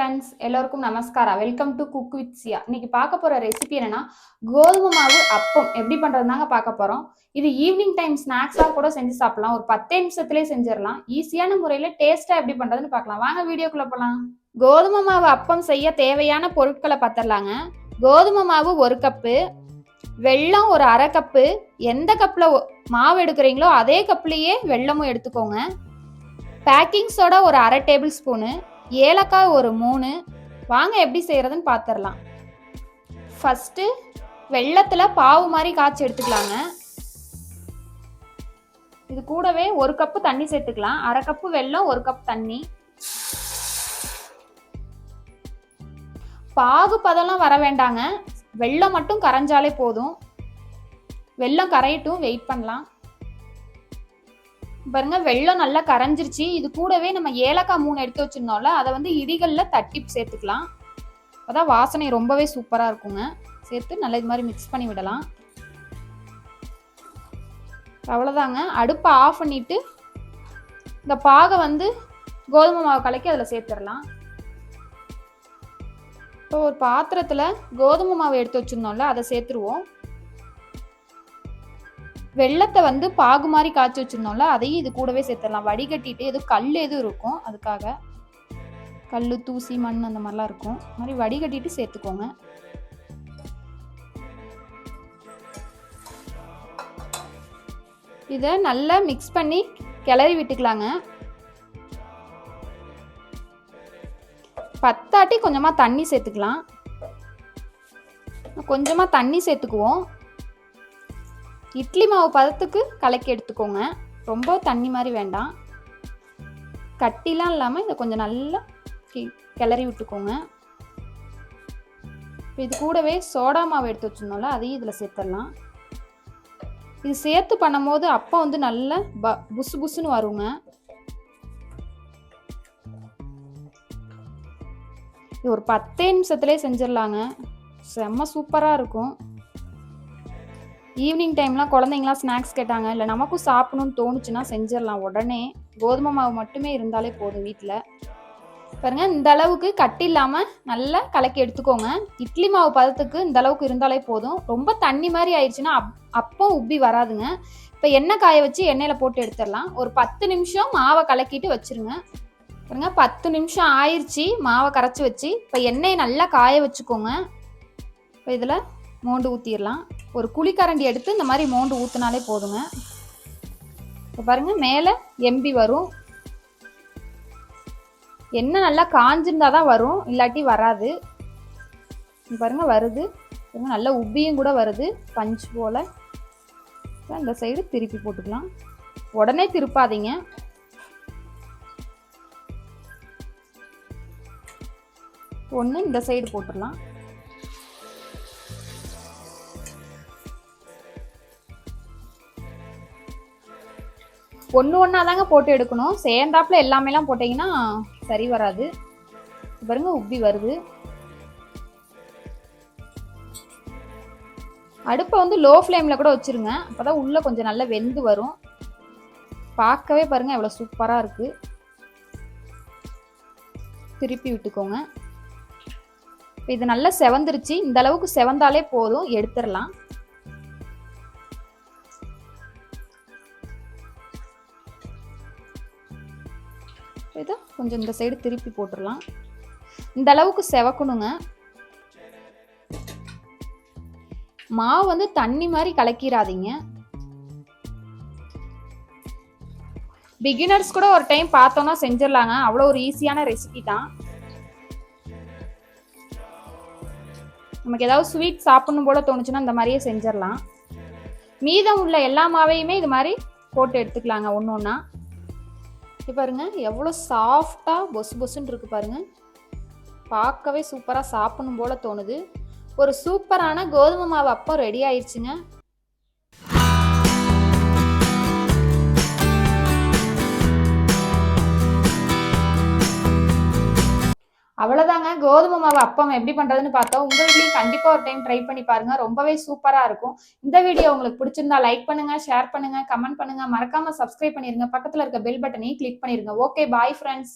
Friends எல்லோருக்கும் நமஸ்காரா? Welcome to cook with Siya இன்னைக்கு பார்க்க போகிற ரெசிபி என்னன்னா கோதுமை மாவு அப்பம். எப்படி பண்ணுறதுனாங்க பார்க்க போகிறோம் இது ஈவினிங் டைம் ஸ்நாக்ஸாக கூட செஞ்சு சாப்பிடலாம். ஒரு பத்தே நிமிஷத்துலேயே செஞ்சிடலாம். ஈஸியான முறையில் டேஸ்ட்டாக எப்படி பண்ணுறதுன்னு பார்க்கலாம். வாங்க வீடியோக்குள்ள போகலாம் கோதுமை மாவு அப்பம் செய்ய தேவையான பொருட்களை பார்த்துடலாங்க. கோதுமை மாவு ஒரு கப்பு வெல்லம் ஒரு அரை கப்பு. எந்த கப்பில் மாவு எடுக்கிறீங்களோ அதே கப்லேயே வெல்லமும் எடுத்துக்கோங்க. பேக்கிங் சோடா ஒரு அரை டேபிள் ஸ்பூனு ஏலக்காய் ஒரு மூணு. வாங்க எப்படி செய்கிறதுன்னு பார்த்துடலாம் ஃபஸ்ட்டு வெள்ளத்தில் பாவு மாதிரி காய்ச்சி எடுத்துக்கலாங்க. இது கூடவே ஒரு கப்பு தண்ணி சேர்த்துக்கலாம். அரை கப்பு வெள்ளம் ஒரு கப் தண்ணி. பாகு பதம்லாம் வர வேண்டாங்க. வெள்ளம் மட்டும் கரைஞ்சாலே போதும். வெள்ளம் கரையட்டும் வெயிட் பண்ணலாம். பாருங்க வெள்ளம் நல்லா கரைஞ்சிருச்சு. இது கூடவே நம்ம ஏலக்காய் மூணு எடுத்து வச்சிருந்தோம்ல அதை வந்து இடிகளில் தட்டி சேர்த்துக்கலாம். அதான் வாசனை ரொம்பவே சூப்பராக இருக்குங்க. சேர்த்து நல்லா இது மாதிரி மிக்ஸ் பண்ணி விடலாம். அவ்வளோதாங்க அடுப்பை ஆஃப் பண்ணிட்டு இந்த பாகை வந்து கோதுமை மாவு கலக்கி அதில் சேர்த்துடலாம். இப்போ ஒரு பாத்திரத்தில் கோதுமை மாவு எடுத்து வச்சுருந்தோம்ல அதை சேர்த்துருவோம். வெள்ளத்தை வந்து பாகு மாதிரி காய்ச்சி வச்சுருந்தோம்ல அதையும் இது கூடவே சேர்த்துடலாம். வடிகட்டிட்டு எதுவும் கல் எதுவும் இருக்கும் அதுக்காக. கல் தூசி மண் அந்த மாதிரிலாம் இருக்கும். அது மாதிரி வடிகட்டிட்டு சேர்த்துக்கோங்க. இதை நல்லா மிக்ஸ் பண்ணி கிளறி விட்டுக்கலாங்க. பத்தாட்டி கொஞ்சமாக தண்ணி சேர்த்துக்கலாம். கொஞ்சமாக தண்ணி சேர்த்துக்குவோம். இட்லி மாவு பதத்துக்கு கலக்கி எடுத்துக்கோங்க. ரொம்ப தண்ணி மாதிரி வேண்டாம். கட்டிலாம் இல்லாமல் இதை கொஞ்சம் நல்லா கி கிளறி விட்டுக்கோங்க. இப்போ இது கூடவே சோடா மாவு எடுத்து வச்சுருந்தோம்ல அதையும் இதில் சேர்த்துடலாம். இது சேர்த்து பண்ணும்போது அப்போ வந்து நல்ல ப புசு புசுன்னு வருங்க. இது ஒரு பத்தே நிமிஷத்துலேயே செஞ்சிடலாங்க. செம்ம சூப்பராக இருக்கும். ஈவினிங் டைம்லாம் குழந்தைங்களாம் ஸ்நாக்ஸ் கேட்டாங்க. இல்லை நமக்கும் சாப்பிடணும்னு தோணுச்சுன்னா செஞ்சிடலாம். உடனே கோதுமை மாவு மட்டுமே இருந்தாலே போதும் வீட்டில் பாருங்க இந்த அளவுக்கு கட்டி இல்லாமல் நல்லா கலக்கி எடுத்துக்கோங்க. இட்லி மாவு பதத்துக்கு இந்த அளவுக்கு இருந்தாலே போதும். ரொம்ப தண்ணி மாதிரி ஆயிடுச்சுன்னா அப் அப்போ உப்பி வராதுங்க. இப்போ எண்ணெய் காய வச்சு எண்ணெயில் போட்டு எடுத்துடலாம். ஒரு பத்து நிமிஷம் மாவை கலக்கிட்டு வச்சுருங்க. பாருங்க பத்து நிமிஷம் ஆயிடுச்சு மாவை கரைச்சி வச்சு. இப்போ எண்ணெயை நல்லா காய வச்சுக்கோங்க. இப்போ இதில் மோண்டு ஊற்றிடலாம் ஒரு குழிக்கரண்டி எடுத்து இந்த மாதிரி மோண்டு ஊற்றினாலே போதுங்க. இப்போ பாருங்கள் மேலே எம்பி வரும். எண்ணெய் நல்லா காஞ்சிருந்தா தான் வரும் இல்லாட்டி வராது. பாருங்கள் வருது. நல்லா உப்பியும் கூட வருது. பஞ்ச் போல். இந்த சைடு திருப்பி போட்டுக்கலாம். உடனே திருப்பாதீங்க. ஒன்று இந்த சைடு போட்டுடலாம். ஒன்று ஒன்றா தாங்க போட்டு எடுக்கணும். சேர்ந்தாப்புல எல்லாமேலாம் போட்டிங்கன்னா சரி வராது. பாருங்க உப்பி வருது. அடுப்பை வந்து லோ ஃப்ளேமில் கூட வச்சுருங்க. அப்போ தான் உள்ளே கொஞ்சம் நல்லா வெந்து வரும். பார்க்கவே பாருங்கள் எவ்வளோ சூப்பராக இருக்குது திருப்பி விட்டுக்கோங்க. இப்போ இது நல்லா செவந்துருச்சு. இந்த அளவுக்கு செவந்தாலே போதும். எடுத்துடலாம். இதை கொஞ்சம் இந்த சைடு திருப்பி போட்டுடலாம். இந்த அளவுக்கு செவக்கணுங்க. மாவு வந்து தண்ணி மாதிரி கலக்கிடாதீங்க பிகினர்ஸ் கூட ஒரு டைம் பார்த்தோன்னா செஞ்சிடலாங்க. அவ்வளோ ஒரு ஈஸியான ரெசிபி தான். நமக்கு ஏதாவது ஸ்வீட் சாப்பிடணும் போல தோணுச்சுன்னா இந்த மாதிரியே செஞ்சிடலாம். மீதம் உள்ள எல்லா மாவையுமே இது மாதிரி போட்டு எடுத்துக்கலாங்க ஒன்று ஒன்றா இது பாருங்க. எவ்வளோ சாஃப்டாக பொசு பொசுன்னு இருக்குது பாருங்க. பார்க்கவே சூப்பராக சாப்பிடணும் போல் தோணுது. ஒரு சூப்பரான கோதுமை மாவு அப்போ ரெடி ஆயிடுச்சுங்க அவ்வளோதாங்க கோதுமை மாவு அப்பம் எப்படி பண்ணுறதுன்னு பார்த்தோம் உங்கள் வீட்லையும் கண்டிப்பாக ஒரு டைம் ட்ரை பண்ணி பாருங்கள் ரொம்பவே சூப்பராக இருக்கும். இந்த வீடியோ உங்களுக்கு பிடிச்சிருந்தா லைக் பண்ணுங்கள் ஷேர் பண்ணுங்க கமெண்ட் பண்ணுங்க. மறக்காமல் சப்ஸ்கிரைப் பண்ணிருங்க. பக்கத்தில் இருக்க பெல் பட்டனையும் கிளிக் பண்ணிடுங்க ஓகே பாய் ஃப்ரெண்ட்ஸ்